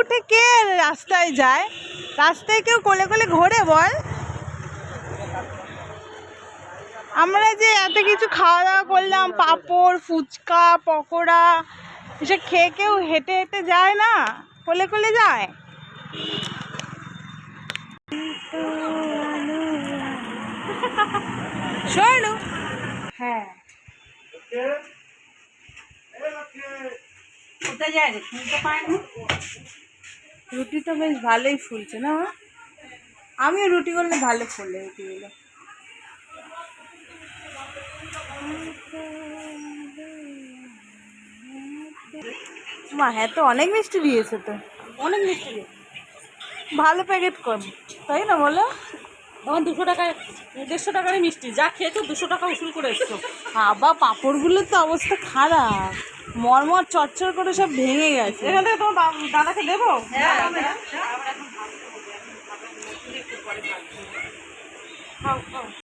উঠে কে রাস্তায় যায়? রাস্তায় কেউ কোলে কোলে ঘোরে বল। আমরা যে এত কিছু খাওয়া দাওয়া করলাম, পাঁপড়, ফুচকা, পকোড়া, এসব খেয়ে কেউ হেঁটে হেঁটে যায় না? কোলে কোলে যায়? শোনো। হ্যাঁ। কোথায় যায় রে? শুনতে পায় না রুটি তো বেশ ভালোই ফুলছে না? আমিও রুটি করলে ভালো ফুলে রুটিগুলো। মা হ্যাঁ তো অনেক মিষ্টি দিয়েছে তো। অনেক মিষ্টি ভালো প্যাকেট কর তাই না বলো? তখন দুশো টাকায় দেড়শো টাকারই মিষ্টি। যা খেয়েছো দুশো টাকা উসুল করে এসছো। বাবা পাঁপড়গুলোর তো অবস্থা খারাপ। মরমর চরচর করে সব ভেঙে গেছে। এখান থেকে তোমার দাদাকে দেবো? খাও খাও।